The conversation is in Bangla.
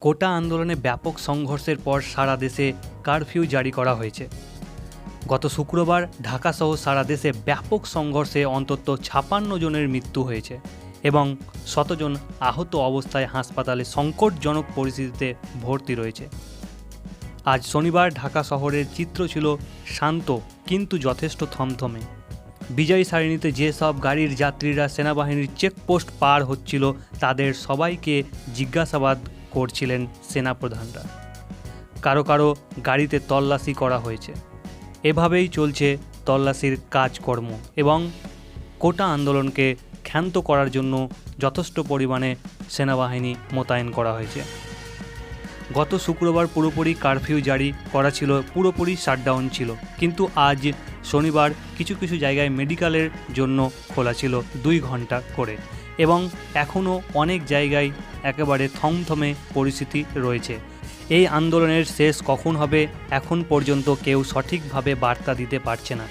কোটা আন্দোলনে ব্যাপক সংঘর্ষের পর সারা দেশে কারফিউ জারি করা হয়েছে। গত শুক্রবার ঢাকাসহ সারা দেশে ব্যাপক সংঘর্ষে অন্তত ছাপান্ন জনের মৃত্যু হয়েছে এবং শতজন আহত অবস্থায় হাসপাতালে সংকটজনক পরিস্থিতিতে ভর্তি রয়েছে। আজ শনিবার ঢাকা শহরের চিত্র ছিল শান্ত কিন্তু যথেষ্ট থমথমে। বিজয় সারিণীতে যেসব গাড়ির যাত্রীরা সেনাবাহিনীর চেকপোস্ট পার হচ্ছিল তাদের সবাইকে জিজ্ঞাসাবাদ করছিলেন সেনাপ্রধানরা। কারও কারও গাড়িতে তল্লাশি করা হয়েছে। এভাবেই চলছে তল্লাশির কাজকর্ম এবং কোটা আন্দোলনকে ক্ষান্ত করার জন্য যথেষ্ট পরিমাণে সেনাবাহিনী মোতায়েন করা হয়েছে। গত শুক্রবার পুরোপুরি কারফিউ জারি করা ছিল, পুরোপুরি শাটডাউন ছিল। কিন্তু আজ শনিবার কিছু কিছু জায়গায় মেডিকেলের জন্য খোলা ছিল দুই ঘণ্টা করে এবং এখনও অনেক জায়গায় একেবারে থমথমে পরিস্থিতি রয়েছে। এই আন্দোলনের শেষ কখন হবে এখন পর্যন্ত কেউ সঠিকভাবে বার্তা দিতে পারছে না।